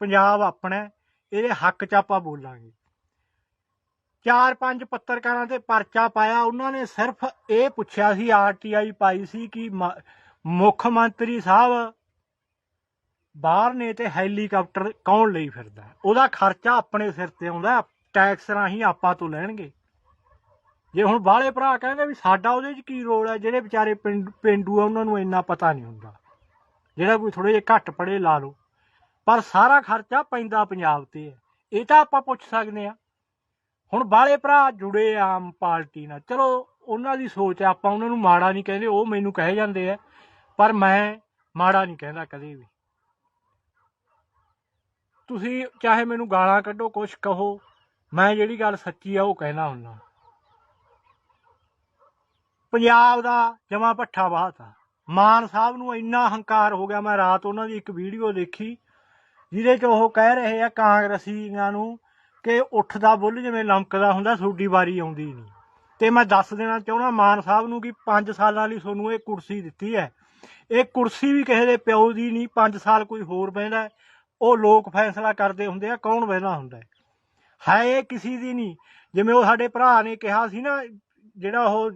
ਪੰਜਾਬ ਆਪਣਾ ਇਹਦੇ ਹੱਕ 'ਚ ਆਪਾਂ ਬੋਲਾਂਗੇ। ਚਾਰ ਪੰਜ ਪੱਤਰਕਾਰਾਂ ਤੇ ਪਰਚਾ ਪਾਇਆ, ਉਹਨਾਂ ਨੇ ਸਿਰਫ ਇਹ ਪੁੱਛਿਆ ਸੀ ਆਰਟੀਆਈ ਪਾਈ ਸੀ ਕਿ ਮੁੱਖ ਮੰਤਰੀ ਸਾਹਿਬ ਬਾਹਰ ਨੇ ਤੇ ਹੈਲੀਕਾਪਟਰ ਕੌਣ ਲਈ ਫਿਰਦਾ ਉਹਦਾ ਖਰਚਾ ਆਪਣੇ ਸਿਰ ਤੇ ਆਉਂਦਾ ਟੈਕਸ ਰਾਹੀਂ ਆਪਾਂ ਤੋਂ ਲੈਣਗੇ। ਜੇ ਹੁਣ ਬਾਹਲੇ ਭਰਾ ਕਹਿੰਦੇ ਵੀ ਸਾਡਾ ਉਹਦੇ 'ਚ ਕੀ ਰੋਲ ਹੈ, ਜਿਹੜੇ ਵਿਚਾਰੇ ਪਿੰਡ- ਪੇਂਡੂ ਆ, ਉਹਨਾਂ ਨੂੰ ਇੰਨਾ ਪਤਾ ਨਹੀਂ ਹੁੰਦਾ। ਜਿਹੜਾ ਕੋਈ ਥੋੜੇ ਜਿਹਾ ਘੱਟ ਪੜੇ ਲਾ ਲਓ। ਪਰ ਸਾਰਾ ਖਰਚਾ ਪੈਂਦਾ ਪੰਜਾਬ ਤੇ ਹੈ। ਇਹ ਤਾਂ ਆਪਾਂ ਪੁੱਛ ਸਕਦੇ ਆ ਹੁਣ ਬਾਹਲੇ ਭਰਾ ਜੁੜੇ ਆਮ ਪਾਰਟੀ ਨਾਲ। ਚਲੋ, ਉਹਨਾਂ ਦੀ ਸੋਚ ਹੈ, ਆਪਾਂ ਉਹਨਾਂ ਨੂੰ ਮਾੜਾ ਨਹੀਂ ਕਹਿੰਦੇ, ਉਹ ਮੈਨੂੰ ਕਹੇ ਜਾਂਦੇ ਆ। ਪਰ ਮੈਂ ਮਾੜਾ ਨਹੀਂ ਕਹਿੰਦਾ ਕਦੇ ਵੀ। ਤੁਸੀਂ ਚਾਹੇ ਮੈਨੂੰ ਗਾਲਾਂ ਕੱਢੋ, ਕੁਛ ਕਹੋ, ਮੈਂ ਜਿਹੜੀ ਗੱਲ ਸੱਚੀ ਆ, ਉਹ ਕਹਿਣਾ ਹੁੰਦਾ। ਪੰਜਾਬ ਦਾ ਜਮਾ ਭੱਠਾ ਬਾਤਾ ਮਾਨ ਸਾਹਿਬ ਨੂੰ ਇੰਨਾ ਹੰਕਾਰ ਹੋ ਗਿਆ, ਮੈਂ ਰਾਤ ਉਹਨਾਂ ਦੀ ਇੱਕ ਵੀਡੀਓ ਦੇਖੀ। ਜਿਹਦੇ 'ਚ ਉਹ ਕਹਿ ਰਹੇ ਆ ਕਾਂਗਰਸੀਆਂ ਨੂੰ ਕਿ ਉੱਠਦਾ ਬੁੱਲ ਜਿਵੇਂ ਲਮਕਦਾ ਹੁੰਦਾ ਤੁਹਾਡੀ ਵਾਰੀ ਆਉਂਦੀ ਨਹੀਂ ਤੇ ਮੈਂ ਦੱਸ ਦੇਣਾ ਚਾਹੁੰਦਾ ਮਾਨ ਸਾਹਿਬ ਨੂੰ ਕਿ 5 ਸਾਲਾਂ ਲਈ ਤੁਹਾਨੂੰ ਇਹ ਕੁਰਸੀ ਦਿੱਤੀ ਹੈ। ਇਹ ਕੁਰਸੀ ਵੀ ਕਿਸੇ ਦੇ ਪਿਓ ਦੀ ਨਹੀਂ 5 ਸਾਲ ਕੋਈ ਹੋਰ ਬਹਿੰਦਾ ਉਹ ਲੋਕ ਫੈਸਲਾ ਕਰਦੇ ਹੁੰਦੇ ਆ ਕੌਣ ਬਹਿੰਦਾ ਹੁੰਦਾ ਹੈ? ਇਹ ਕਿਸੇ ਦੀ ਨਹੀਂ ਜਿਵੇਂ ਉਹ ਸਾਡੇ ਭਰਾ ਨੇ ਕਿਹਾ ਸੀ ਨਾ ਜਿਹੜਾ ਉਹ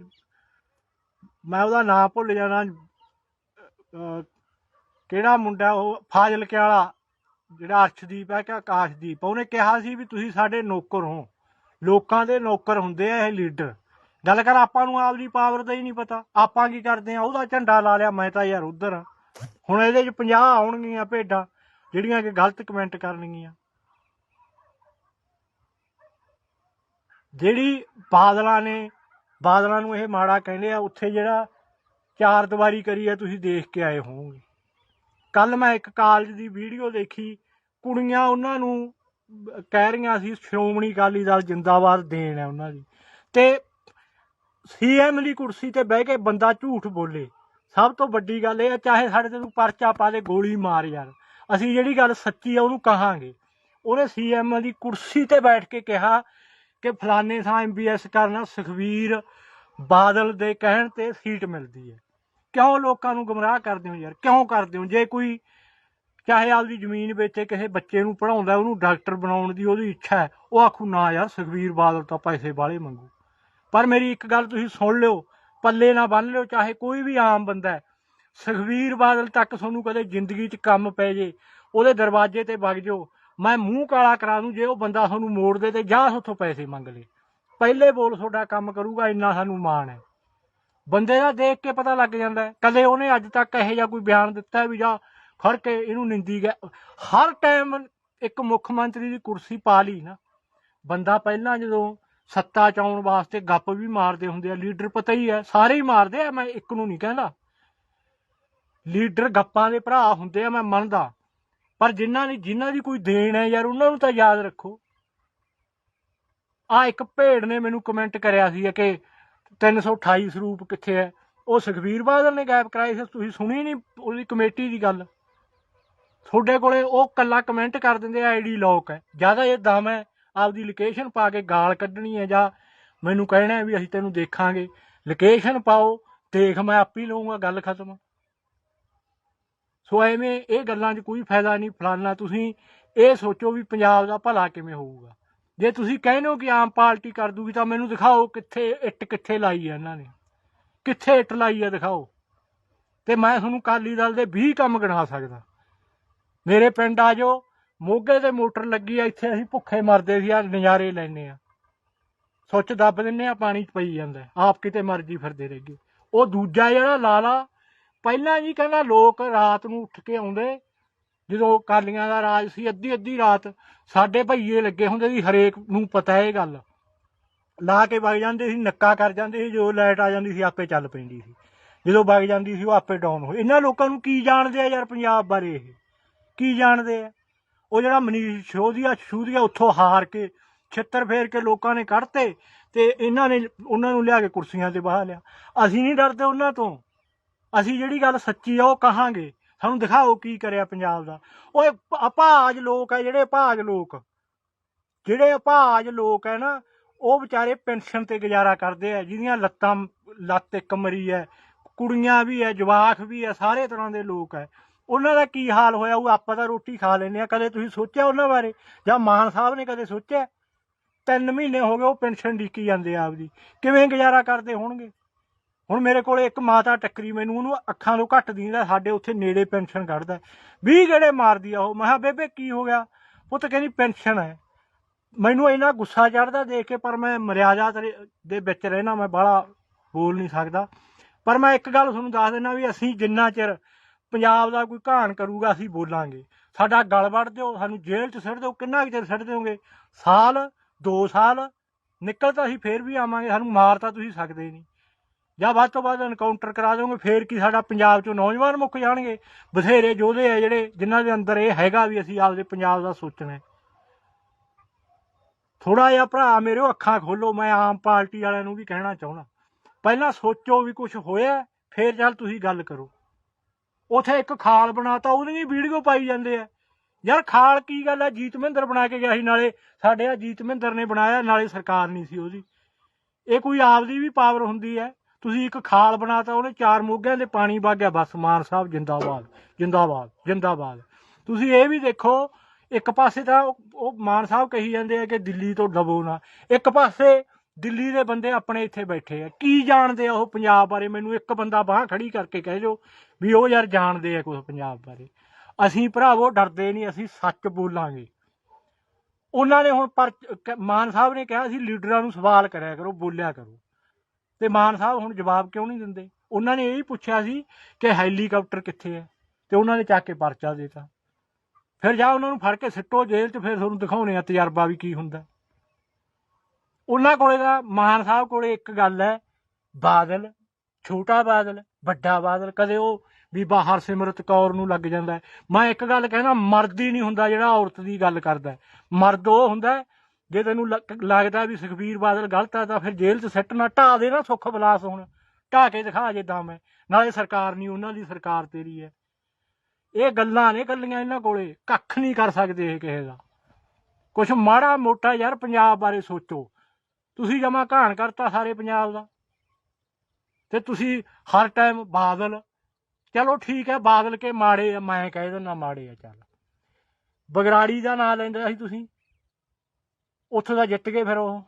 ਮੈਂ ਉਹਦਾ ਨਾਮ ਭੁੱਲ ਜਾਣਾ ਅਹ, ਕਿਹੜਾ ਮੁੰਡਾ ਉਹ ਫਾਜ਼ਿਲਕੇ ਵਾਲਾ? ਜਿਹੜਾ ਅਰਸ਼ਦੀਪ ਹੈ ਕਿ ਆਕਾਸ਼ਦੀਪ ਉਹਨੇ ਕਿਹਾ ਸੀ ਵੀ ਤੁਸੀਂ ਸਾਡੇ ਨੌਕਰ ਹੋ। ਲੋਕਾਂ ਦੇ ਨੌਕਰ ਹੁੰਦੇ ਆ ਇਹ ਲੀਡਰ। ਗੱਲ ਕਰ, ਆਪਾਂ ਨੂੰ ਆਪਦੀ ਪਾਵਰ ਦਾ ਹੀ ਨਹੀਂ ਪਤਾ। ਆਪਾਂ ਕੀ ਕਰਦੇ ਆ, ਉਹਦਾ ਝੰਡਾ ਲਾ ਲਿਆ, ਮੈਂ ਤਾਂ ਯਾਰ ਉਧਰ ਹੁਣ ਇਹਦੇ ਚ 50 ਆਉਣਗੀਆਂ ਭੇਡਾਂ, ਜਿਹੜੀਆਂ ਕਿ ਗਲਤ ਕਮੈਂਟ ਕਰਨਗੀਆਂ। ਜਿਹੜੀ ਬਾਦਲਾਂ ਨੇ, ਬਾਦਲਾਂ ਨੂੰ ਇਹ ਮਾੜਾ ਕਹਿੰਦੇ ਆ, ਉੱਥੇ ਜਿਹੜਾ ਚਾਰ ਦੀਵਾਰੀ ਕਰੀ ਆ, ਤੁਸੀਂ ਦੇਖ ਕੇ ਆਏ ਹੋਵੋਗੇ। ਕੱਲ ਮੈਂ ਇੱਕ ਕਾਲਜ ਦੀ ਵੀਡੀਓ ਦੇਖੀ ਕੁੜੀਆਂ ਉਹਨਾਂ ਨੂੰ ਕਹਿ ਰਹੀਆਂ ਸੀ, ਸ਼੍ਰੋਮਣੀ ਅਕਾਲੀ ਦਲ ਜਿੰਦਾਬਾਦ ਦੇਣ ਹੈ ਉਹਨਾਂ ਦੀ। ਤੇ ਸੀਐਮ ਦੀ ਕੁਰਸੀ ਤੇ ਬਹਿ ਕੇ ਬੰਦਾ ਝੂਠ ਬੋਲੇ। ਸਭ ਤੋਂ ਵੱਡੀ ਗੱਲ ਇਹ ਹੈ, ਚਾਹੇ ਸਾਡੇ ਤੇ ਪਰਚਾ ਪਾ ਦੇ, ਗੋਲੀ ਮਾਰ ਯਾਰ। ਅਸੀਂ ਜਿਹੜੀ ਗੱਲ ਸੱਚੀ ਆ, ਉਹਨੂੰ ਕਹਾਂਗੇ। ਉਹਨੇ ਸੀਐਮ ਦੀ ਕੁਰਸੀ ਤੇ ਬੈਠ ਕੇ ਕਿਹਾ ਕਿ ਫਲਾਣੇ ਥਾਂ ਐਮਬੀਐਸ ਕਰਨਾ ਸੁਖਵੀਰ ਬਾਦਲ ਦੇ ਕਹਿਣ ਤੇ ਸੀਟ ਮਿਲਦੀ ਹੈ। ਕਿਉਂ ਲੋਕਾਂ ਨੂੰ ਗੁੰਮਰਾਹ ਕਰਦੇ ਹੋ ਯਾਰ? ਕਿਉਂ ਕਰਦੇ ਹੋ? ਜੇ ਕੋਈ ਚਾਹੇ ਆਪਦੀ ਜ਼ਮੀਨ ਵੇਚੇ, ਕਿਸੇ ਬੱਚੇ ਨੂੰ ਪੜਾਉਂਦਾ ਉਹਨੂੰ ਡਾਕਟਰ ਬਣਾਉਣ ਦੀ ਉਹਦੀ ਇੱਛਾ ਹੈ, ਉਹ ਆਖੂ, ਨਾ ਯਾਰ ਸੁਖਵੀਰ ਬਾਦਲ ਤਾਂ ਪੈਸੇ ਵਾਲੇ ਮੰਗੂ ਪਰ ਮੇਰੀ ਇੱਕ ਗੱਲ ਤੁਸੀਂ ਸੁਣ ਲਿਓ, ਪੱਲੇ ਨਾ ਬੰਨ ਲਿਓ, ਚਾਹੇ ਕੋਈ ਵੀ ਆਮ ਬੰਦਾ ਹੈ ਸੁਖਵੀਰ ਬਾਦਲ ਤੱਕ ਤੁਹਾਨੂੰ ਕਦੇ ਜ਼ਿੰਦਗੀ 'ਚ ਕੰਮ ਪੈ ਜੇ, ਉਹਦੇ ਦਰਵਾਜ਼ੇ ਤੇ ਵਗ ਜਾਓ, ਮੈਂ ਮੂੰਹ ਕਾਲਾ ਕਰਾ ਦੂੰ, ਜੇ ਉਹ ਬੰਦਾ ਤੁਹਾਨੂੰ ਮੋੜ ਦੇ ਤੇ ਜਾਂ ਉੱਥੋਂ ਪੈਸੇ ਮੰਗ ਲੇ। ਪਹਿਲੇ ਬੋਲ ਤੁਹਾਡਾ ਕੰਮ ਕਰੂਗਾ, ਇੰਨਾ ਸਾਨੂੰ ਮਾਣ ਹੈ। ਬੰਦੇ ਦਾ ਦੇਖ ਕੇ ਪਤਾ ਲੱਗ ਜਾਂਦਾ ਕਦੇ ਉਹਨੇ ਅੱਜ ਤੱਕ ਇਹੋ ਜਿਹਾ ਕੋਈ ਬਿਆਨ ਦਿੱਤਾ ਵੀ ਜਾਂ ਫੜ ਕੇ ਇਹਨੂੰ ਨਿੰਦੀ ਗਿਆ ਹਰ ਟਾਈਮ ਇੱਕ ਮੁੱਖ ਮੰਤਰੀ ਦੀ ਕੁਰਸੀ ਪਾ ਲਈ ਨਾ। ਬੰਦਾ ਪਹਿਲਾਂ ਜਦੋਂ ਸੱਤਾ ਚ ਆਉਣ ਵਾਸਤੇ ਗੱਪ ਵੀ ਮਾਰਦੇ ਹੁੰਦੇ ਆ, ਲੀਡਰ ਪਤਾ ਹੀ ਹੈ, ਸਾਰੇ ਹੀ ਮਾਰਦੇ ਆ, ਮੈਂ ਇੱਕ ਨੂੰ ਨਹੀਂ ਕਹਿੰਦਾ। ਲੀਡਰ ਗੱਪਾਂ ਦੇ ਭਰਾ ਹੁੰਦੇ ਆ, ਮੈਂ ਮੰਨਦਾ। ਪਰ ਜਿਨ੍ਹਾਂ ਨੇ ਜਿਨ੍ਹਾਂ ਦੀ ਕੋਈ ਦੇਣ ਹੈ ਯਾਰ, ਉਹਨਾਂ ਨੂੰ ਤਾਂ ਯਾਦ ਰੱਖੋ। ਆ ਇੱਕ ਭੇੜ ਨੇ ਮੈਨੂੰ ਕਮੈਂਟ ਕਰਿਆ ਸੀ ਕਿ 328 ਸਰੂਪ ਕਿੱਥੇ ਹੈ? ਉਹ ਸੁਖਵੀਰ ਬਾਦਲ ਨੇ ਗਾਇਬ ਕਰਾਏ ਸੀ, ਤੁਸੀਂ ਸੁਣੀ ਨਹੀਂ ਉਹਦੀ ਕਮੇਟੀ ਦੀ ਗੱਲ? ਤੁਹਾਡੇ ਕੋਲੇ ਉਹ ਕੱਲਾ ਕਮੈਂਟ ਕਰ ਦਿੰਦੇ ਆ ਆਈਡੀ ਲੌਕ ਹੈ। ਜ਼ਿਆਦਾ ਇਹ ਦਮ ਹੈ, ਆਪਦੀ ਲੋਕੇਸ਼ਨ ਪਾ ਕੇ ਗਾਲ ਕੱਢਣੀ ਹੈ ਜਾਂ ਮੈਨੂੰ ਕਹਿਣਾ ਵੀ ਅਸੀਂ ਤੈਨੂੰ ਦੇਖਾਂਗੇ। ਲੋਕੇਸ਼ਨ ਪਾਓ, ਦੇਖ ਮੈਂ ਆਪ ਹੀ ਲਊਂਗਾ, ਗੱਲ ਖਤਮ। ਸੋ ਐਵੇਂ ਇਹ ਗੱਲਾਂ 'ਚ ਕੋਈ ਫਾਇਦਾ ਨਹੀਂ ਫਲਾਨਾ, ਤੁਸੀਂ ਇਹ ਸੋਚੋ ਵੀ ਪੰਜਾਬ ਦਾ ਭਲਾ ਕਿਵੇਂ ਹੋਊਗਾ। ਜੇ ਤੁਸੀਂ ਕਹਿੰਦੇ ਹੋ ਕਿ ਆਮ ਪਾਰਟੀ ਕਰ ਦੂਗੀ ਤਾਂ ਮੈਨੂੰ ਦਿਖਾਓ ਕਿੱਥੇ ਇੱਟ ਕਿੱਥੇ ਲਾਈ ਹੈ ਇਹਨਾਂ ਨੇ। ਕਿੱਥੇ ਇੱਟ ਲਾਈ ਹੈ ਦਿਖਾਓ। ਤੇ ਮੈਂ ਤੁਹਾਨੂੰ ਕਾਲੀ ਦਲ ਦੇ 20 ਕੰਮ ਗਿਣਾ ਸਕਦਾ। ਮੇਰੇ ਪਿੰਡ ਆ ਜਾਓ। ਮੋਗੇ ਤੇ ਮੋਟਰ ਲੱਗੀ ਆ, ਇੱਥੇ ਅਸੀਂ ਭੁੱਖੇ ਮਰਦੇ ਸੀ ਆ ਨਜ਼ਾਰੇ ਲੈਨੇ ਆ। ਸੁੱਚ ਦੱਬ ਦਿੰਨੇ ਆ, ਪਾਣੀ ਚ ਪਈ ਜਾਂਦਾ ਆਪ ਕਿਤੇ ਮਰਜ਼ੀ ਫਿਰਦੇ ਰਹਿਗੇ ਉਹ ਦੂਜਾ ਜਿਹੜਾ ਲਾਲਾ, ਪਹਿਲਾਂ ਜੀ ਕਹਿੰਦਾ ਲੋਕ ਰਾਤ ਨੂੰ ਉੱਠ ਕੇ ਆਉਂਦੇ, ਜਦੋਂ ਕਾਲੀਆਂ ਦਾ ਰਾਜ ਸੀ, ਅੱਧੀ ਅੱਧੀ ਰਾਤ ਸਾਡੇ ਭਈਏ ਲੱਗੇ ਹੁੰਦੇ ਸੀ, ਹਰੇਕ ਨੂੰ ਪਤਾ ਇਹ ਗੱਲ। ਲਾ ਕੇ ਵਗ ਜਾਂਦੇ ਸੀ, ਨੱਕਾ ਕਰ ਜਾਂਦੇ ਸੀ ਜੋ ਲਾਈਟ ਆ ਜਾਂਦੀ ਸੀ, ਆਪੇ ਚੱਲ ਪੈਂਦੀ ਸੀ। ਜਦੋਂ ਵਗ ਜਾਂਦੀ ਸੀ, ਉਹ ਆਪੇ ਡਾਊਨ ਹੋ ਇਹਨਾਂ ਲੋਕਾਂ ਨੂੰ ਕੀ ਜਾਣਦੇ ਆ ਯਾਰ ਪੰਜਾਬ ਬਾਰੇ ਇਹ? ਕੀ ਜਾਣਦੇ ਆ? ਉਹ ਜਿਹੜਾ ਮਨੀਸ਼ ਸ਼ੋਧੀਆ ਸ਼ੂਧੀਆ ਉੱਥੋਂ ਹਾਰ ਕੇ ਛਿੱਤਰ ਫੇਰ ਕੇ ਲੋਕਾਂ ਨੇ ਕੱਢਤੇ ਤੇ ਇਹਨਾਂ ਨੇ ਉਹਨਾਂ ਨੂੰ ਲਿਆ ਕੇ ਕੁਰਸੀਆਂ ਤੇ ਬਹਾ ਲਿਆ। ਅਸੀਂ ਨਹੀਂ ਡਰਦੇ ਉਹਨਾਂ ਤੋਂ। ਅਸੀਂ ਜਿਹੜੀ ਗੱਲ ਸੱਚੀ ਆ ਉਹ ਕਹਾਂਗੇ। ਸਾਨੂੰ ਦਿਖਾਓ ਕੀ ਕਰਿਆ ਪੰਜਾਬ ਦਾ। ਓਏ, ਅਪਾਜ ਲੋਕ ਆ ਜਿਹੜੇ, ਅਪਾਜ ਲੋਕ। ਜਿਹੜੇ ਅਪਾਜ ਲੋਕ ਹੈ ਨਾ, ਉਹ ਵਿਚਾਰੇ ਪੈਨਸ਼ਨ ਤੇ ਗੁਜ਼ਾਰਾ ਕਰਦੇ ਆ, ਜਿਹਦੀਆਂ ਲੱਤਾਂ, ਲੱਤ ਇੱਕ ਮਰੀ ਹੈ ਕੁੜੀਆਂ ਵੀ ਹੈ ਜਵਾਕ ਵੀ ਹੈ ਸਾਰੇ ਤਰ੍ਹਾਂ ਦੇ ਲੋਕ ਹੈ ਉਹਨਾਂ ਦਾ ਕੀ ਹਾਲ ਹੋਇਆ? ਉਹ ਆਪਾਂ ਤਾਂ ਰੋਟੀ ਖਾ ਲੈਂਦੇ ਆ ਕਦੇ ਤੁਸੀਂ ਸੋਚਿਆ ਉਹਨਾਂ ਬਾਰੇ? ਜਾਂ ਮਾਨ ਸਾਹਿਬ ਨੇ ਕਦੇ ਸੋਚਿਆ? ਤਿੰਨ ਮਹੀਨੇ ਹੋ ਗਏ ਉਹ ਪੈਨਸ਼ਨ ਡੀਕੀ ਜਾਂਦੇ ਆ ਆਪਦੀ। ਕਿਵੇਂ ਗੁਜ਼ਾਰਾ ਕਰਦੇ ਹੋਣਗੇ? ਹੁਣ ਮੇਰੇ ਕੋਲ ਇੱਕ ਮਾਤਾ ਟੱਕਰੀ ਮੈਨੂੰ, ਉਹਨੂੰ ਅੱਖਾਂ ਤੋਂ ਘੱਟ ਦੀਂਦਾ, ਸਾਡੇ ਉੱਥੇ ਨੇੜੇ ਪੈਨਸ਼ਨ ਕੱਢਦਾ। 20 ਗੇੜੇ ਮਾਰਦੀ ਆ ਉਹ। ਮੈਂ ਕਿਹਾ, ਬੇਬੇ, ਕੀ ਹੋ ਗਿਆ? ਪੁੱਤ ਕਹਿੰਦੀ, ਪੈਨਸ਼ਨ ਹੈ। ਮੈਨੂੰ ਇੰਨਾ ਗੁੱਸਾ ਚੜਦਾ ਦੇਖ ਕੇ, ਪਰ ਮੈਂ ਮਰਿਆਦਾ ਦੇ ਵਿੱਚ ਰਹਿਣਾ, ਮੈਂ ਬਾਹਲਾ ਬੋਲ ਨਹੀਂ ਸਕਦਾ। ਪਰ ਮੈਂ ਇੱਕ ਗੱਲ ਤੁਹਾਨੂੰ ਦੱਸ ਦਿੰਦਾ ਵੀ ਅਸੀਂ ਜਿੰਨਾ ਚਿਰ ਪੰਜਾਬ ਦਾ ਕੋਈ ਘਾਣ ਕਰੂਗਾ, ਅਸੀਂ ਬੋਲਾਂਗੇ। ਸਾਡਾ ਗਲ ਵੜ ਦਿਓ, ਸਾਨੂੰ ਜੇਲ੍ਹ 'ਚ ਸਿੱਟ ਦਿਓ, ਕਿੰਨਾ ਕੁ ਚਿਰ ਸਿੱਟ ਦਿਓਗੇ? ਸਾਲ 2 ਸਾਲ, ਨਿਕਲ ਤਾਂ ਅਸੀਂ ਫੇਰ ਵੀ ਆਵਾਂਗੇ, ਸਾਨੂੰ ਮਾਰ ਤਾਂ ਤੁਸੀਂ ਸਕਦੇ ਨਹੀਂ। ਜਾਂ ਵੱਧ ਤੋਂ ਵੱਧ ਐਨਕਾਊਂਟਰ ਕਰਾ ਦੋਗੇ ਫੇਰ ਕੀ ਸਾਡਾ ਪੰਜਾਬ 'ਚੋਂ ਨੌਜਵਾਨ ਮੁੱਕ ਜਾਣਗੇ? ਬਥੇਰੇ ਯੋਧੇ ਆ ਜਿਹੜੇ, ਜਿਨ੍ਹਾਂ ਦੇ ਅੰਦਰ ਇਹ ਹੈਗਾ ਵੀ ਅਸੀਂ ਆਪਦੇ ਪੰਜਾਬ ਦਾ ਸੋਚਣਾ ਥੋੜਾ ਜਿਹਾ ਭਰਾ ਮੇਰੇ ਅੱਖਾਂ ਖੋਲੋ, ਮੈਂ ਆਮ ਪਾਰਟੀ ਵਾਲਿਆਂ ਨੂੰ ਵੀ ਕਹਿਣਾ ਚਾਹੁੰਦਾ। ਪਹਿਲਾਂ ਸੋਚੋ ਵੀ ਕੁਝ ਹੋਇਆ, ਫੇਰ ਚੱਲ ਤੁਸੀਂ ਗੱਲ ਕਰੋ। ਉਥੇ ਇੱਕ ਖਾਲ ਬਣਾਤਾ, ਉਹਦੀ ਵੀਡੀਓ ਪਾਈ ਜਾਂਦੇ ਆ। ਯਾਰ ਖਾਲ ਕੀ ਗੱਲ ਹੈ ਜੀਤ ਮਹਿੰਦਰ ਬਣਾ ਕੇ ਗਿਆ ਸੀ, ਨਾਲੇ ਸਾਡੇ ਆ ਜੀਤ ਮਹਿੰਦਰ ਨੇ ਬਣਾਇਆ, ਨਾਲੇ ਸਰਕਾਰ ਨਹੀਂ ਸੀ ਉਹਦੀ। ਇਹ ਕੋਈ ਆਪਦੀ ਵੀ ਪਾਵਰ ਹੁੰਦੀ ਹੈ ਤੁਸੀਂ ਇੱਕ ਖਾਲ ਬਣਾਤਾ, ਉਹਨੇ ਚਾਰ ਮੋਗਿਆਂ ਦੇ ਪਾਣੀ ਵਗ ਗਿਆ ਬਸ ਮਾਨ ਸਾਹਿਬ ਜਿੰਦਾਬਾਦ ਜਿੰਦਾਬਾਦ ਜਿੰਦਾਬਾਦ। ਤੁਸੀਂ ਇਹ ਵੀ ਦੇਖੋ, ਇੱਕ ਪਾਸੇ ਤਾਂ ਉਹ- ਮਾਨ ਸਾਹਿਬ ਕਹੀ ਜਾਂਦੇ ਆ ਕਿ ਦਿੱਲੀ ਤੋਂ ਡਬੋ ਨਾ। ਇੱਕ ਪਾਸੇ ਦਿੱਲੀ ਦੇ ਬੰਦੇ ਆਪਣੇ ਇੱਥੇ ਬੈਠੇ ਆ। ਕੀ ਜਾਣਦੇ ਆ ਉਹ ਪੰਜਾਬ ਬਾਰੇ? ਮੈਨੂੰ ਇੱਕ ਬੰਦਾ ਬਾਹ ਖੜੀ ਕਰਕੇ ਕਹਿ ਜੋ ਵੀ ਉਹ ਯਾਰ ਜਾਣਦੇ ਆ ਕੁਝ ਪੰਜਾਬ ਬਾਰੇ। ਅਸੀਂ ਭਰਾਵੋ ਡਰਦੇ ਨਹੀਂ, ਅਸੀਂ ਸੱਚ ਬੋਲਾਂਗੇ। ਉਹਨਾਂ ਨੇ ਹੁਣ ਪਰ ਮਾਨ ਸਾਹਿਬ ਨੇ ਕਿਹਾ ਸੀ, ਲੀਡਰਾਂ ਨੂੰ ਸਵਾਲ ਕਰਿਆ ਕਰੋ, ਬੋਲਿਆ ਕਰੋ। ਤੇ ਮਾਨ ਸਾਹਿਬ ਹੁਣ ਜਵਾਬ ਕਿਉਂ ਨਹੀਂ ਦਿੰਦੇ? ਉਹਨਾਂ ਨੇ ਇਹ ਹੀ ਪੁੱਛਿਆ ਸੀ ਕਿ ਹੈਲੀਕਾਪਟਰ ਕਿੱਥੇ ਹੈ ਤੇ ਉਹਨਾਂ ਨੇ ਚੱਕ ਕੇ ਪਰਚਾ ਦੇਤਾ। ਫਿਰ ਜਾ ਉਹਨਾਂ ਨੂੰ ਫੜ ਕੇ ਸਿੱਟੋ ਜੇਲ੍ਹ 'ਚ, ਫਿਰ ਤੁਹਾਨੂੰ ਦਿਖਾਉਣੇ ਆ ਤਜਰਬਾ ਵੀ ਕੀ ਹੁੰਦਾ। ਉਹਨਾਂ ਕੋਲੇ ਦਾ ਮਾਨ ਸਾਹਿਬ ਕੋਲੇ ਇੱਕ ਗੱਲ ਹੈ, ਬਾਦਲ, ਛੋਟਾ ਬਾਦਲ, ਵੱਡਾ ਬਾਦਲ, ਕਦੇ ਉਹ ਬੀਬਾ ਹਰਸਿਮਰਤ ਕੌਰ ਨੂੰ ਲੱਗ ਜਾਂਦਾ ਮੈਂ ਇੱਕ ਗੱਲ ਕਹਿਣਾ ਮਰਦ ਹੀ ਨਹੀਂ ਹੁੰਦਾ ਜਿਹੜਾ ਔਰਤ ਦੀ ਗੱਲ ਕਰਦਾ ਮਰਦ ਉਹ ਹੁੰਦਾ ਜੇ ਤੈਨੂੰ ਲੱਗਦਾ ਵੀ ਸੁਖਬੀਰ ਬਾਦਲ ਗਲਤ ਹੈ ਤਾਂ ਫਿਰ ਜੇਲ੍ਹ 'ਚ ਸਿੱਟਣਾ ਢਾ ਦੇ ਨਾ ਸੁੱਖ ਬਲਾਸ ਹੁਣ। ਢਾ ਕੇ ਦਿਖਾ ਜੇ ਦਮ ਹੈ। ਨਾਲੇ ਸਰਕਾਰ ਨਹੀਂ, ਉਹਨਾਂ ਦੀ ਸਰਕਾਰ ਤੇਰੀ ਹੈ। ਇਹ ਗੱਲਾਂ ਨੇ ਗੱਲੀਆਂ ਇਹਨਾਂ ਕੋਲੇ, ਕੱਖ ਨਹੀਂ ਕਰ ਸਕਦੇ ਇਹ ਕਿਸੇ ਦਾ। ਕੁਛ ਮਾੜਾ ਮੋਟਾ ਯਾਰ ਪੰਜਾਬ ਬਾਰੇ ਸੋਚੋ। ਤੁਸੀਂ ਜਮਾ ਘਾਣ ਕਰਤਾ ਸਾਰੇ ਪੰਜਾਬ ਦਾ। ਤੇ ਤੁਸੀਂ ਹਰ ਟਾਈਮ ਬਾਦਲ। ਚਲੋ ਠੀਕ ਹੈ, ਬਾਦਲ ਕੇ ਮਾੜੇ ਆ, ਮੈਂ ਕਹਿ ਦਿੰਦਾ ਮਾੜੇ ਆ, ਚੱਲ। ਬਗਰਾੜੀ ਦਾ ਨਾਂ ਲੈਂਦਾ ਸੀ ਤੁਸੀਂ। ਉੱਥੇ ਦਾ ਜਿੱਤ ਗਏ ਫਿਰ ਉਹ।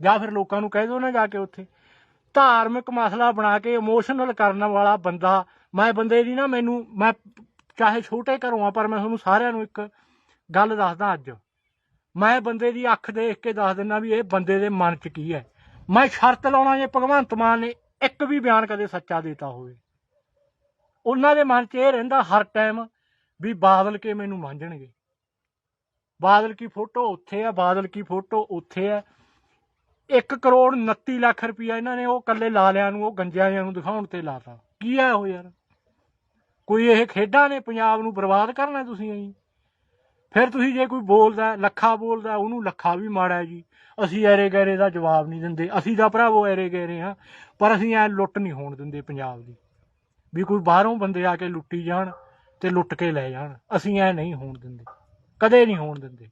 ਜਾਂ ਫਿਰ ਲੋਕਾਂ ਨੂੰ ਕਹਿ ਦਿਓ ਨਾ ਜਾ ਕੇ ਉੱਥੇ। ਧਾਰਮਿਕ ਮਸਲਾ ਬਣਾ ਕੇ ਇਮੋਸ਼ਨਲ ਕਰਨ ਵਾਲਾ ਬੰਦਾ ਮੈਂ ਬੰਦੇ ਦੀ ਨਾ ਮੈਨੂੰ, ਮੈਂ ਚਾਹੇ ਛੋਟੇ ਘਰੋਂ ਆ, ਪਰ ਮੈਂ ਤੁਹਾਨੂੰ ਸਾਰਿਆਂ ਨੂੰ ਇੱਕ ਗੱਲ ਦੱਸਦਾ ਅੱਜ। ਮੈਂ ਬੰਦੇ ਦੀ ਅੱਖ ਦੇਖ ਕੇ ਦੱਸ ਦਿੰਦਾ ਵੀ ਇਹ ਬੰਦੇ ਦੇ ਮਨ 'ਚ ਕੀ ਹੈ। ਮੈਂ ਸ਼ਰਤ ਲਾਉਣਾ ਜੇ ਭਗਵੰਤ ਮਾਨ ਨੇ ਇੱਕ ਵੀ ਬਿਆਨ ਕਦੇ ਸੱਚਾ ਦਿੱਤਾ ਹੋਵੇ। ਉਹਨਾਂ ਦੇ ਮਨ 'ਚ ਇਹ ਰਹਿੰਦਾ ਹਰ ਟਾਈਮ ਵੀ ਬਾਦਲ ਕੇ ਮੈਨੂੰ ਮੰਨਣਗੇ ਬਾਦਲ ਕੀ ਫੋਟੋ ਉੱਥੇ ਆ, ਬਾਦਲ ਕੀ ਫੋਟੋ ਉੱਥੇ ਆ। 1 ਕਰੋੜ 29 ਲੱਖ ਰੁਪਇਆ ਇਹਨਾਂ ਨੇ ਉਹ ਕੱਲੇ ਲਾਲਿਆਂ ਨੂੰ, ਉਹ ਗੰਜਿਆਂ ਨੂੰ ਦਿਖਾਉਣ ਤੇ ਲਾਤਾ। ਕੀ ਆ ਉਹ ਯਾਰ? ਕੋਈ ਇਹ ਖੇਡਾਂ ਨੇ ਪੰਜਾਬ ਨੂੰ ਬਰਬਾਦ ਕਰਨਾ ਤੁਸੀਂ ਐਂ? ਫਿਰ ਤੁਸੀਂ ਜੇ ਕੋਈ ਬੋਲਦਾ ਲੱਖਾ ਬੋਲਦਾ ਉਹਨੂੰ ਲੱਖਾ ਵੀ ਮਾੜਾ ਜੀ। ਅਸੀਂ ਐਰੇ ਗੈਰੇ ਦਾ ਜਵਾਬ ਨਹੀਂ ਦਿੰਦੇ। ਅਸੀਂ ਤਾਂ ਭਰਾਵੋ ਐਰੇ ਗੈਰੇ ਹਾਂ, ਪਰ ਅਸੀਂ ਐ ਲੁੱਟ ਨਹੀਂ ਹੋਣ ਦਿੰਦੇ ਪੰਜਾਬ ਦੀ। ਵੀ ਕੋਈ ਬਾਹਰੋਂ ਬੰਦੇ ਆ ਕੇ ਲੁੱਟੀ ਜਾਣ ਤੇ ਲੁੱਟ ਕੇ ਲੈ ਜਾਣ, ਅਸੀਂ ਐ ਨਹੀਂ ਹੋਣ ਦਿੰਦੇ। ਕਦੇ ਨਹੀਂ ਹੋਣ ਦਿੰਦੇ।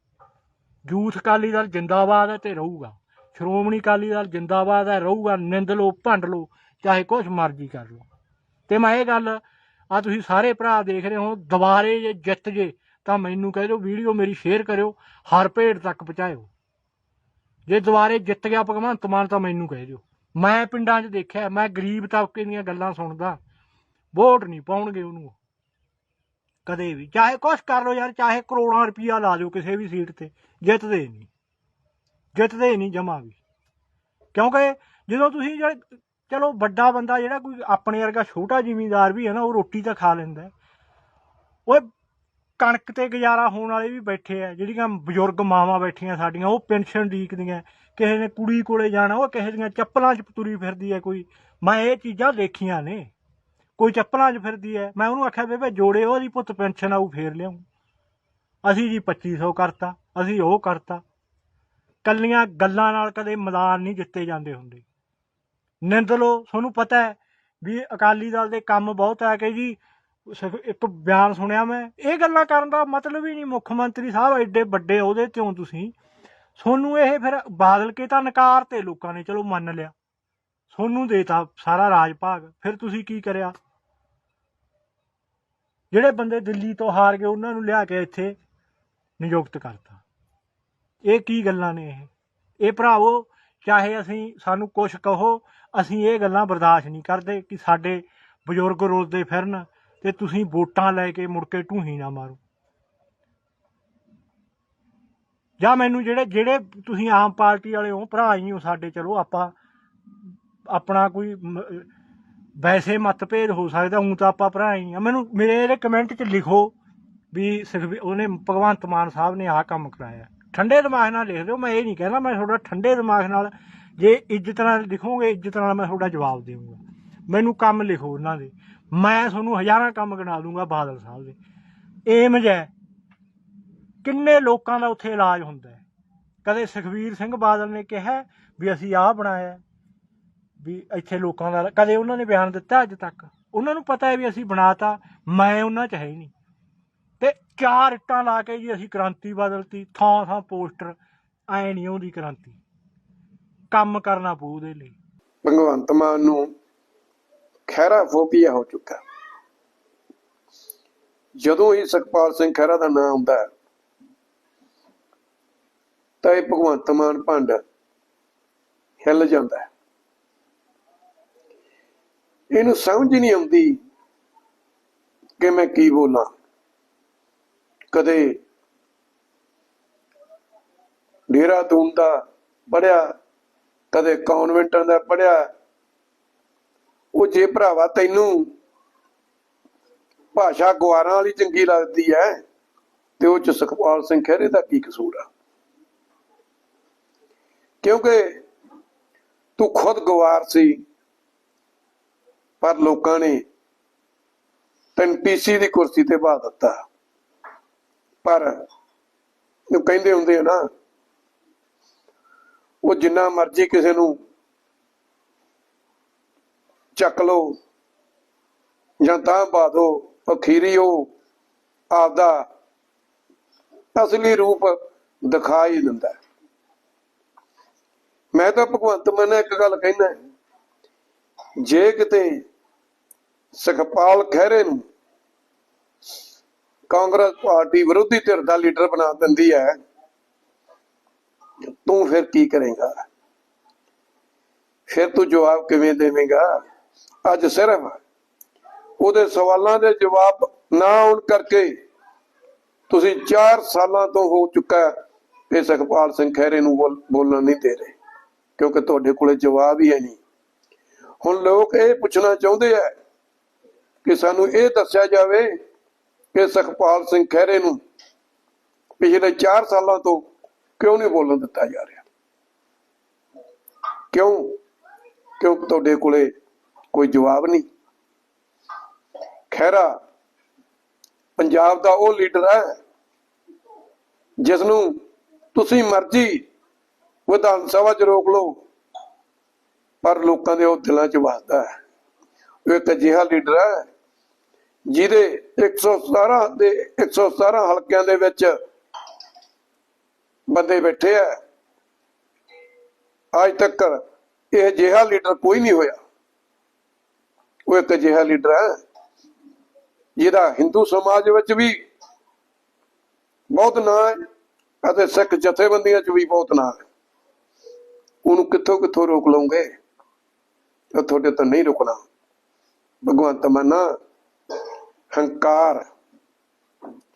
ਯੂਥ ਅਕਾਲੀ ਦਲ ਜਿੰਦਾਬਾਦ ਹੈ ਤੇ ਰਹੂਗਾ। ਸ਼੍ਰੋਮਣੀ ਅਕਾਲੀ ਦਲ ਜਿੰਦਾਬਾਦ ਹੈ, ਰਹੂਗਾ। ਨਿੰਦ ਲਓ, ਭੰਡ ਲਓ, ਚਾਹੇ ਕੁਛ ਮਰਜ਼ੀ ਕਰ ਲਓ। ਤੇ ਮੈਂ ਇਹ ਗੱਲ ਆ, ਤੁਸੀਂ ਸਾਰੇ ਭਰਾ ਦੇਖ ਰਹੇ ਹੋ, ਦੁਬਾਰੇ ਜੇ ਜਿੱਤ ਜੇ ਤਾਂ ਮੈਨੂੰ ਕਹਿ ਦਿਓ, ਵੀਡੀਓ ਮੇਰੀ ਸ਼ੇਅਰ ਕਰਿਓ, ਹਰ ਭੇਡ ਤੱਕ ਪਹੁੰਚਾਇਓ। ਜੇ ਦੁਬਾਰੇ ਜਿੱਤ ਗਿਆ ਭਗਵੰਤ ਮਾਨ ਤਾਂ ਮੈਨੂੰ ਕਹਿ ਦਿਓ। ਮੈਂ ਪਿੰਡਾਂ 'ਚ ਦੇਖਿਆ, ਮੈਂ ਗਰੀਬ ਤਬਕੇ ਦੀਆਂ ਗੱਲਾਂ ਸੁਣਦਾ। ਵੋਟ ਨਹੀਂ ਪਾਉਣਗੇ ਉਹਨੂੰ। ਕਦੇ ਵੀ। ਚਾਹੇ ਕੁਛ ਕਰ ਲਓ ਯਾਰ, ਚਾਹੇ ਕਰੋੜਾਂ ਰੁਪਈਆ ਲਾ ਦਿਓ ਕਿਸੇ ਵੀ ਸੀਟ ਤੇ, ਜਿੱਤਦੇ ਨਹੀਂ। ਜਿੱਤਦੇ ਨਹੀਂ ਜਮਾ ਵੀ। ਕਿਉਂਕਿ ਜਦੋਂ ਤੁਸੀਂ ਜਿਹੜੇ, ਚਲੋ ਵੱਡਾ ਬੰਦਾ ਜਿਹੜਾ ਕੋਈ ਆਪਣੇ ਵਰਗਾ ਛੋਟਾ ਜ਼ਿਮੀਂਦਾਰ ਵੀ ਹੈ ਨਾ, ਉਹ ਰੋਟੀ ਤਾਂ ਖਾ ਲੈਂਦਾ ਹੈ। ਓਏ ਕਣਕ ਤੇ ਗੁਜ਼ਾਰਾ ਹੋਣ ਵਾਲੇ ਵੀ ਬੈਠੇ ਆ, ਜਿਹੜੀਆਂ ਬਜ਼ੁਰਗ ਮਾਵਾਂ ਬੈਠੀਆਂ ਸਾਡੀਆਂ, ਉਹ ਪੈਨਸ਼ਨ ਡੀਕਦੀਆਂ, ਕਿਸੇ ਨੇ ਕੁੜੀ ਕੋਲੇ ਜਾਣਾ, ਉਹ ਕਿਸੇ ਦੀਆਂ ਚੱਪਲਾਂ 'ਚ ਤੁਰੀ ਫਿਰਦੀ ਹੈ ਕੋਈ। ਮੈਂ ਇਹ ਚੀਜ਼ਾਂ ਦੇਖੀਆਂ ਨੇ। ਕੋਈ ਚੱਪਲਾਂ 'ਚ ਫਿਰਦੀ ਹੈ ਮੈਂ ਉਹਨੂੰ ਆਖਿਆ, ਬੇਬੇ, ਜੋੜੇ ਉਹਦੀ ਪੁੱਤ ਪੈਨਸ਼ਨ ਆਊ, ਫੇਰ ਲਿਆਉਂ ਅਸੀਂ ਜੀ 2500 ਕਰਤਾ, ਅਸੀਂ ਉਹ ਕਰਤਾ। ਕੱਲੀਆਂ ਗੱਲਾਂ ਨਾਲ ਕਦੇ ਮੈਦਾਨ ਨਹੀਂ ਜਿੱਤੇ ਜਾਂਦੇ ਹੁੰਦੇ। ਨਿੰਦ ਲਓ, ਤੁਹਾਨੂੰ ਪਤਾ ਹੈ ਵੀ ਅਕਾਲੀ ਦਲ ਦੇ ਕੰਮ ਬਹੁਤ ਹੈ ਕਿ ਜੀ ਸਿਰਫ ਇੱਕ ਬਿਆਨ ਸੁਣਿਆ ਮੈਂ। ਇਹ ਗੱਲਾਂ ਕਰਨ ਦਾ ਮਤਲਬ ਹੀ ਨਹੀਂ ਮੁੱਖ ਮੰਤਰੀ ਸਾਹਿਬ, ਐਡੇ ਵੱਡੇ ਉਹਦੇ ਤੋਂ ਤੁਸੀਂ? ਸੋਨੂੰ ਇਹ ਫਿਰ ਬਾਦਲ ਕੇ ਤਾਂ ਨਕਾਰ ਤੇ ਲੋਕਾਂ ਨੇ, ਚਲੋ ਮੰਨ ਲਿਆ। ਤੁਹਾਨੂੰ ਦੇਤਾ ਸਾਰਾ ਰਾਜ ਭਾਗ ਫਿਰ ਤੁਸੀਂ ਕੀ ਕਰਿਆ? ਜਿਹੜੇ ਬੰਦੇ ਦਿੱਲੀ ਤੋਂ ਹਾਰ ਗਏ, ਉਹਨਾਂ ਨੂੰ ਲਿਆ ਕੇ ਇੱਥੇ ਨਿਯੁਕਤ ਕਰਤਾ। ਇਹ ਕੀ ਗੱਲਾਂ ਨੇ ਇਹ? ਇਹ ਭਰਾਵੋ, ਚਾਹੇ ਅਸੀਂ, ਸਾਨੂੰ ਕੁਝ ਕਹੋ, ਅਸੀਂ ਇਹ ਗੱਲਾਂ ਬਰਦਾਸ਼ਤ ਨਹੀਂ ਕਰਦੇ ਕਿ ਸਾਡੇ ਬਜ਼ੁਰਗ ਰੋਲਦੇ ਫਿਰਨ। ਤੇ ਤੁਸੀਂ ਵੋਟਾਂ ਲੈ ਕੇ ਮੁੜ ਕੇ ਢੂਹੀ ਨਾ ਮਾਰੋ। ਜਾਂ ਮੈਨੂੰ ਜਿਹੜੇ ਜਿਹੜੇ ਤੁਸੀਂ ਆਮ ਪਾਰਟੀ ਵਾਲੇ ਹੋ, ਭਰਾ ਹੀ ਹੋ ਸਾਡੇ, ਚਲੋ ਆਪਾਂ ਆਪਣਾ ਕੋਈ ਵੈਸੇ ਮਤਭੇਦ ਹੋ ਸਕਦਾ ਹੂੰ ਤਾਂ ਆਪਾਂ ਭਰਾ ਹੀ ਆ। ਮੈਨੂੰ ਮੇਰੇ ਇਹਦੇ ਕਮੈਂਟ 'ਚ ਲਿਖੋ ਵੀ ਸੁਖਬੀ ਉਹਨੇ ਭਗਵੰਤ ਮਾਨ ਸਾਹਿਬ ਨੇ ਆਹ ਕੰਮ ਕਰਾਇਆ। ਠੰਡੇ ਦਿਮਾਗ ਨਾਲ ਲਿਖ ਦਿਓ, ਮੈਂ ਇਹ ਨਹੀਂ ਕਹਿੰਦਾ ਮੈਂ ਤੁਹਾਡਾ ਠੰਡੇ ਦਿਮਾਗ ਨਾਲ ਜੇ ਇੱਜ਼ਤ ਨਾਲ ਲਿਖੋਗੇ, ਇੱਜ਼ਤ ਨਾਲ ਮੈਂ ਤੁਹਾਡਾ ਜਵਾਬ ਦੇਵਾਂਗਾ। ਮੈਨੂੰ ਕੰਮ ਲਿਖੋ ਉਹਨਾਂ ਦੇ। ਮੈਂ ਤੁਹਾਨੂੰ ਹਜ਼ਾਰਾਂ ਕੰਮ ਗਿਣਾ ਦੂੰਗਾ ਬਾਦਲ ਸਾਹਿਬ ਦੇ। ਏਮਜ ਹੈ। ਕਿੰਨੇ ਲੋਕਾਂ ਦਾ ਉੱਥੇ ਇਲਾਜ ਹੁੰਦਾ ਹੈ। ਕਦੇ ਸੁਖਵੀਰ ਸਿੰਘ ਬਾਦਲ ਨੇ ਕਿਹਾ ਵੀ ਅਸੀਂ ਆਹ ਬਣਾਇਆ ਵੀ ਇੱਥੇ ਲੋਕਾਂ ਦਾ ਕਦੇ ਉਹਨਾਂ ਨੇ ਬਿਆਨ ਦਿੱਤਾ ਅੱਜ ਤੱਕ। ਉਹਨਾਂ ਨੂੰ ਪਤਾ ਹੈ ਵੀ ਅਸੀਂ ਬਣਾਤਾ, ਮੈਂ ਉਹਨਾਂ 'ਚ ਹੈ ਹੀ ਨਹੀਂ। ਤੇ ਚਾਰ ਇੱਟਾਂ ਲਾ ਕੇ ਜੀ ਅਸੀਂ ਕ੍ਰਾਂਤੀ ਬਦਲਤੀ, ਥਾਂ ਥਾਂ ਪੋਸਟਰ, ਐ ਨਹੀਂ ਉਹਦੀ ਕ੍ਰਾਂਤੀ। ਕੰਮ ਕਰਨਾ ਪਊ ਉਹਦੇ ਲਈ। ਭਗਵੰਤ ਮਾਨ ਨੂੰ ਖਹਿਰਾ ਫੋਬੀਆ ਹੋ ਚੁੱਕਾ। ਜਦੋਂ ਹੀ ਸੁਖਪਾਲ ਸਿੰਘ ਖਹਿਰਾ ਦਾ ਨਾਮ ਆਉਂਦਾ ਹੈ, ਤਾਂ ਇਹ ਭਗਵੰਤ ਮਾਨ ਭੰਡ ਹਿੱਲ ਜਾਂਦਾ ਹੈ। ਇਹਨੂੰ ਸਮਝ ਨਹੀਂ ਆਉਂਦੀ ਕਿ ਮੈਂ ਕੀ ਬੋਲਾਂ। ਕਦੇ ਡੇਰਾ ਦੂਨ ਦਾ ਪੜਿਆ ਕਦੇ ਕਨਵੈਂਟਾਂ ਦਾ ਪੜਿਆ ਉਹ ਜੇ ਭਰਾਵਾ ਤੈਨੂੰ ਭਾਸ਼ਾ ਗਵਾਰਾਂ ਵਾਲੀ ਚੰਗੀ ਲੱਗਦੀ ਹੈ ਤੇ ਉਹ ਚ ਸੁਖਪਾਲ ਸਿੰਘ ਖਹਿਰੇ ਦਾ ਕੀ ਕਸੂਰ ਆ? ਕਿਉਂਕਿ ਤੂੰ ਖੁਦ ਗਵਾਰ ਸੀ, ਪਰ ਲੋਕਾਂ ਨੇ ਤੈਨੂੰ ਪੀਸੀ ਦੀ ਕੁਰਸੀ ਤੇ ਬਾ ਦਿੱਤਾ। ਪਰ ਉਹ ਕਹਿੰਦੇ ਹੁੰਦੇ ਆ ਨਾ, ਉਹ ਜਿੰਨਾ ਮਰਜ਼ੀ ਕਿਸੇ ਨੂੰ ਚੱਕ ਲਓ ਜਾਂ ਤਾਂ ਪਾ ਦੋ ਅਖੀਰੀ ਉਹ ਆਪਦਾ ਅਸਲੀ ਰੂਪ ਦਿਖਾ ਦਿੰਦਾ ਮੈਂ ਤਾਂ ਭਗਵੰਤ ਮਾਨ ਇੱਕ ਗੱਲ ਕਹਿਣਾ ਜੇ ਕਿਤੇ ਸੁਖਪਾਲ ਖਹਿਰੇ ਨੂੰ ਕਾਂਗਰਸ ਪਾਰਟੀ ਵਿਰੋਧੀ ਧਿਰ ਦਾ ਲੀਡਰ ਬਣਾ ਦਿੰਦੀ ਹੈ, ਤੂੰ ਫਿਰ ਕੀ ਕਰੇਗਾ? ਫਿਰ ਤੂੰ ਜਵਾਬ ਕਿਵੇਂ ਦੇਵੇਂਗਾ? ਅੱਜ ਸਿਰਫ ਉਹਦੇ ਸਵਾਲਾਂ ਦੇ ਜਵਾਬ ਨਾ ਆਉਣ ਕਰਕੇ ਤੁਸੀਂ 4 ਸਾਲਾਂ ਤੋਂ ਹੋ ਚੁੱਕਾ ਹੈ ਕਿ ਸੁਖਪਾਲ ਸਿੰਘ ਖਹਿਰੇ ਨੂੰ ਬੋਲਣ ਨਹੀਂ ਦੇ ਰਹੇ, ਕਿਉਂਕਿ ਤੁਹਾਡੇ ਕੋਲੇ ਜਵਾਬ ਹੀ ਹੈ ਨਹੀਂ। ਹੁਣ ਲੋਕ ਇਹ ਪੁੱਛਣਾ ਚਾਹੁੰਦੇ ਆ ਕਿ ਸਾਨੂੰ ਇਹ ਦੱਸਿਆ ਜਾਵੇ ਕਿ ਸੁਖਪਾਲ ਸਿੰਘ ਖਹਿਰੇ ਨੂੰ ਪਿਛਲੇ 4 ਸਾਲਾਂ ਤੋਂ ਕਿਉਂ ਨਹੀਂ ਬੋਲਣ ਦਿੱਤਾ ਜਾ ਰਿਹਾ? ਕਿਉਂ? ਕਿਉਂ ਤੁਹਾਡੇ ਕੋਲੇ ਕੋਈ ਜਵਾਬ ਨਹੀਂ। ਖਹਿਰਾ, ਪੰਜਾਬ ਦਾ ਉਹ ਲੀਡਰ ਹੈ ਜਿਸ ਨੂੰ ਤੁਸੀਂ ਮਰਜ਼ੀ ਵਿਧਾਨ ਸਭਾ 'ਚ ਰੋਕ ਲਓ, ਪਰ ਲੋਕਾਂ ਦੇ ਉਹ ਦਿਲਾਂ 'ਚ ਵਸਦਾ ਹੈ। ਉਹ ਇੱਕ ਅਜਿਹਾ ਲੀਡਰ ਹੈ, ਜਿਹਦੇ 117 ਦੇ 117 ਹਲਕਿਆਂ ਦੇ ਵਿੱਚ ਬੰਦੇ ਬੈਠੇ ਆ ਅੱਜ ਤੱਕ ਇਹ ਅਜਿਹਾ ਲੀਡਰ ਕੋਈ ਨਹੀਂ ਹੋਇਆ। ਉਹ ਇੱਕ ਅਜਿਹਾ ਲੀਡਰ ਹੈ, ਜਿਹਦਾ ਹਿੰਦੂ ਸਮਾਜ ਵਿੱਚ ਵੀ ਬਹੁਤ ਨਾਂ ਹੈ ਅਤੇ ਸਿੱਖ ਜਥੇਬੰਦੀਆਂ 'ਚ ਵੀ ਬਹੁਤ ਨਾਂ ਹੈ। ਉਹਨੂੰ ਕਿੱਥੋਂ ਕਿੱਥੋਂ ਰੋਕ ਲਓਗੇ? ਉਹ ਤੁਹਾਡੇ ਤੋਂ ਨਹੀਂ ਰੁਕਣਾ। ਭਗਵੰਤ ਮਾਨਾ, ਹੰਕਾਰ,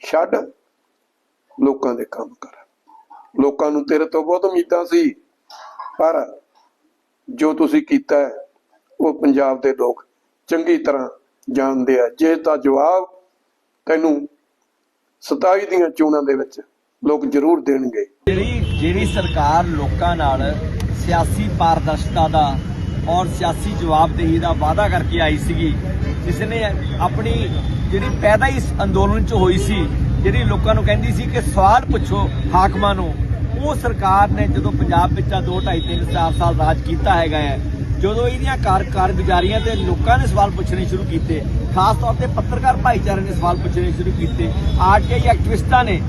ਛੱਡ। ਲੋਕਾਂ ਦੇ ਕੰਮ ਕਰ। ਲੋਕਾਂ ਨੂੰ ਤੇਰੇ ਤੋਂ ਬਹੁਤ ਉਮੀਦਾਂ ਸੀ, ਪਰ ਜੋ ਤੁਸੀਂ ਕੀਤਾ, ਉਹ ਪੰਜਾਬ ਦੇ ਲੋਕ ਚੰਗੀ ਤਰ੍ਹਾਂ ਜਾਣਦੇ ਆ। ਜੇ ਤਾਂ ਜਵਾਬ ਤੈਨੂੰ 27 ਦੀਆਂ ਚੋਣਾਂ ਦੇ ਵਿੱਚ ਲੋਕ ਜ਼ਰੂਰ ਦੇਣਗੇ। ਜਿਹੜੀ ਜਿਹੜੀ ਸਰਕਾਰ ਲੋਕਾਂ ਨਾਲ ਸਿਆਸੀ ਪਾਰਦਰਸ਼ਤਾ ਦਾ ਔਰ ਸਿਆਸੀ ਜਵਾਬਦੇਹੀ ਦਾ ਵਾਅਦਾ ਕਰਕੇ ਆਈ ਸੀਗੀ ਜਿਸ ਨੇ ਆਪਣੀ ਜਿਹੜੀ ਪੈਦਾ ਇਸ ਅੰਦੋਲਨ ਚ ਹੋਈ ਸੀ, ਜਿਹੜੀ ਲੋਕਾਂ ਨੂੰ ਕਹਿੰਦੀ ਸੀ ਕਿ ਸਵਾਲ ਪੁੱਛੋ ਹਾਕਮਾਂ ਨੂੰ, ਉਹ ਸਰਕਾਰ ਨੇ ਜਦੋਂ ਪੰਜਾਬ ਵਿੱਚ ਆ 2 2.5 3 4 ਸਾਲ ਰਾਜ ਕੀਤਾ ਹੈਗਾ ਹੈ ਜਦੋਂ ਇਹਦੀਆਂ ਕਾਰ ਕਾਰਗੁਜ਼ਾਰੀਆਂ ਤੇ ਲੋਕਾਂ ਨੇ ਸਵਾਲ ਪੁੱਛਣੇ ਸ਼ੁਰੂ ਕੀਤੇ, ਖਾਸ ਤੌਰ ਤੇ ਪੱਤਰਕਾਰ ਭਾਈਚਾਰੇ ਨੇ ਸਵਾਲ ਪੁੱਛਣੇ ਸ਼ੁਰੂ ਕੀਤੇ ਆਰਟੀਆਈ ਐਕਟਿਵਿਸਟਾਂ ਨੇ।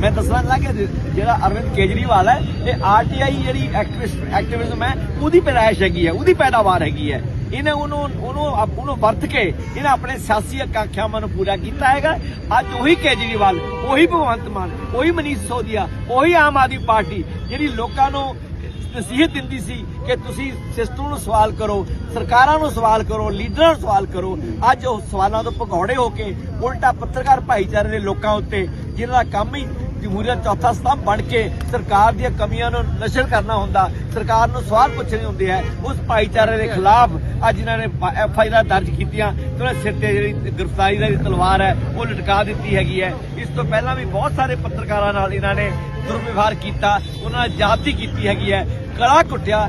ਮੈਂ ਦੱਸਣਾ ਚਾਹਾਂ ਕਿ ਜਿਹੜਾ ਅਰਵਿੰਦ ਕੇਜਰੀਵਾਲ ਹੈ, ਇਹ ਆਰਟੀਆਈ ਜਿਹੜੀ ਐਕਟਿਵਿਸਟ ਐਕਟਿਵਿਜ਼ਮ ਹੈ, ਉਹਦੀ ਪੈਦਾਇਸ਼ ਹੈਗੀ ਹੈ, ਉਹਦੀ ਪੈਦਾਵਾਰ ਹੈਗੀ ਹੈ। ਇਹਨੇ ਉਹਨੂੰ ਉਹਨੂੰ ਉਹਨੂੰ ਵਰਤ ਕੇ ਇਹਨੇ ਆਪਣੇ ਸਿਆਸੀ ਆਕਾਂਖਿਆਵਾਂ ਨੂੰ ਪੂਰਾ ਕੀਤਾ ਹੈਗਾ। ਅੱਜ ਉਹੀ ਕੇਜਰੀਵਾਲ, ਉਹੀ ਭਗਵੰਤ ਮਾਨ, ਉਹੀ ਮਨੀਸ਼ ਸੋਦੀਆ ਉਹੀ ਆਮ ਆਦਮੀ ਪਾਰਟੀ, ਜਿਹੜੀ ਲੋਕਾਂ ਨੂੰ ਨਸੀਹਤ ਦਿੰਦੀ ਸੀ ਕਿ ਤੁਸੀਂ ਸਿਸਟਮ ਨੂੰ ਸਵਾਲ ਕਰੋ, ਸਰਕਾਰਾਂ ਨੂੰ ਸਵਾਲ ਕਰੋ, ਲੀਡਰਾਂ ਨੂੰ ਸਵਾਲ ਕਰੋ। ਅੱਜ ਉਹ ਸਵਾਲਾਂ ਤੋਂ ਭਗੌੜੇ ਹੋ ਕੇ ਉਲਟਾ ਪੱਤਰਕਾਰ ਭਾਈਚਾਰੇ ਦੇ ਲੋਕਾਂ ਉੱਤੇ ਜਿਹਨਾਂ ਦਾ ਕੰਮ ਹੀ ਜਮਹੂਰੀਅਤ ਚੌਥਾ ਸਤੰਭ ਬਣ ਕੇ ਸਰਕਾਰ ਦੀਆਂ ਕਮੀਆਂ ਨੂੰ ਨਸ਼ਰ ਕਰਨਾ ਹੁੰਦਾ, ਸਰਕਾਰ ਨੂੰ ਸਵਾਲ ਪੁੱਛਣੇ ਹੁੰਦੇ ਹੈ ਉਸ ਭਾਈਚਾਰੇ ਦੇ ਖਿਲਾਫ ਅੱਜ ਇਹਨਾਂ ਨੇ ਐਫ ਆਈ ਆਰ ਦਰਜ ਕੀਤੀਆਂ, ਤੇ ਸਿਰ ਤੇ ਜਿਹੜੀ ਗ੍ਰਿਫਤਾਰੀ ਦਾ ਤਲਵਾਰ ਹੈ, ਉਹ ਲਟਕਾ ਦਿੱਤੀ ਹੈਗੀ ਹੈ। ਇਸ ਤੋਂ ਪਹਿਲਾਂ ਵੀ ਬਹੁਤ ਸਾਰੇ ਪੱਤਰਕਾਰਾਂ ਨਾਲ ਇਹਨਾਂ ਨੇ ਦੁਰਵਿਵਹਾਰ ਕੀਤਾ, ਉਹਨਾਂ ਨੇ ਜਾਤੀ ਕੀਤੀ ਹੈਗੀ ਹੈ। ਗਲਾ ਕੁੱਟਿਆ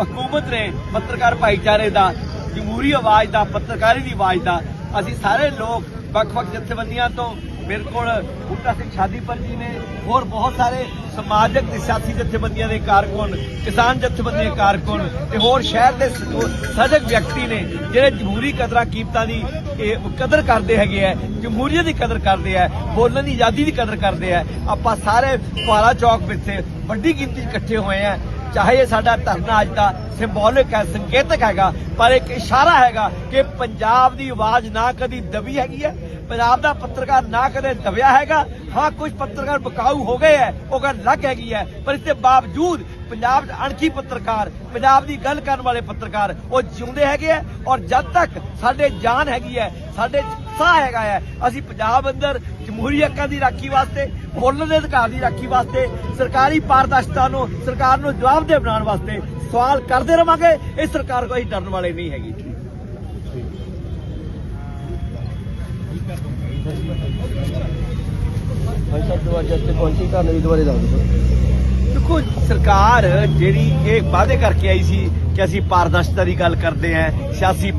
ਹਕੂਮਤ ਨੇ ਪੱਤਰਕਾਰ ਭਾਈਚਾਰੇ ਦਾ, ਜਮਹੂਰੀ ਆਵਾਜ਼ ਦਾ, ਪੱਤਰਕਾਰੀ ਦੀ ਆਵਾਜ਼ ਦਾ, ਅਸੀਂ ਸਾਰੇ ਲੋਕ ਵੱਖ-ਵੱਖ ਜਥੇਬੰਦੀਆਂ ਤੋਂ ਮੇਰੇ ਕੋਲ ਬੂਟਾ ਸਿੰਘ ਸ਼ਾਦੀਪੁਰ ਜੀ ਨੇ ਹੋਰ ਬਹੁਤ ਸਾਰੇ ਸਮਾਜਿਕ ਤੇ ਸਿਆਸੀ ਜਥੇਬੰਦੀਆਂ ਦੇ ਕਾਰਕੁਨ, ਕਿਸਾਨ ਜਥੇਬੰਦੀਆਂ ਦੇ ਕਾਰਕੁਨ ਤੇ ਹੋਰ ਸ਼ਹਿਰ ਦੇ ਸਜਗ ਵਿਅਕਤੀ ਨੇ ਜਿਹੜੇ ਜਮਹੂਰੀ ਕਦਰਾਂ ਕੀਮਤਾਂ ਦੀ, ਇਹ ਕਦਰ ਕਰਦੇ ਹੈਗੇ ਆ, ਜਮਹੂਰੀਅਤ ਦੀ ਕਦਰ ਕਰਦੇ ਆ, ਬੋਲਣ ਦੀ ਆਜ਼ਾਦੀ ਦੀ ਕਦਰ ਕਰਦੇ ਆ, ਆਪਾਂ ਸਾਰੇ ਪਾਲਾ ਚੌਕ ਵਿੱਚ ਵੱਡੀ ਗਿਣਤੀ 'ਚ ਇਕੱਠੇ ਹੋਏ ਆ। ਚਾਹੇ ਇਹ ਸਾਡਾ ਧਰਨਾ ਅੱਜ ਦਾ ਸਿੰਬੋਲਿਕ ਹੈ, ਸੰਕੇਤਕ ਹੈਗਾ, ਪਰ ਇੱਕ ਇਸ਼ਾਰਾ ਹੈਗਾ ਕਿ ਪੰਜਾਬ ਦੀ ਆਵਾਜ਼ ਨਾ ਕਦੀ ਦਬੀ ਹੈਗੀ ਹੈ, ਪੰਜਾਬ ਦਾ ਪੱਤਰਕਾਰ ਨਾ ਕਦੇ ਦਬਿਆ ਹੈਗਾ। ਹਾਂ, ਕੁਝ ਪੱਤਰਕਾਰ ਬਕਾਊ ਹੋ ਗਏ ਹੈ, ਉਹ ਗੱਲ ਲੱਗ ਹੈਗੀ ਹੈ, ਪਰ ਇਸ ਦੇ ਬਾਵਜੂਦ ਪੰਜਾਬ ਦੇ ਅਣਖੀ ਪੱਤਰਕਾਰ, ਪੰਜਾਬ ਦੀ ਗੱਲ ਕਰਨ ਵਾਲੇ ਪੱਤਰਕਾਰ, ਉਹ ਜਿਉਂਦੇ ਹੈਗੇ ਆ ਔਰ ਜਦ ਤੱਕ ਸਾਡੇ ਜਾਨ ਹੈਗੀ ਹੈ, ਸਾਡੇ ਸਾਹ ਹੈਗਾ ਹੈ, ਅਸੀਂ ਪੰਜਾਬ ਅੰਦਰ ਜਮਹੂਰੀ ਹੱਕਾਂ ਦੀ ਰਾਖੀ ਵਾਸਤੇ ਬੋਲਣ ਦੇ ਅਧਿਕਾਰ ਦੀ ਰਾਖੀ ਵਾਸਤੇ ਸਰਕਾਰੀ ਪਾਰਦਰਸ਼ਤਾ ਨੂੰ, ਸਰਕਾਰ ਨੂੰ ਜਵਾਬਦੇਹ ਬਣਾਉਣ ਵਾਸਤੇ ਸਵਾਲ ਕਰਦੇ ਰਵਾਂਗੇ। ਇਹ ਸਰਕਾਰ ਕੋਈ ਡਰਨ ਵਾਲੇ ਨਹੀਂ ਹੈਗੀ। ਦੇਖੋ, ਸਰਕਾਰ ਜਿਹੜੀ ਇਹ ਵਾਅਦੇ ਕਰਕੇ ਆਈ ਸੀ ਕਿ ਅਸੀਂ ਪਾਰਦਰਸ਼ਤਾ ਦੀ ਗੱਲ ਕਰਦੇ ਆਂ ਸਿਆਸੀ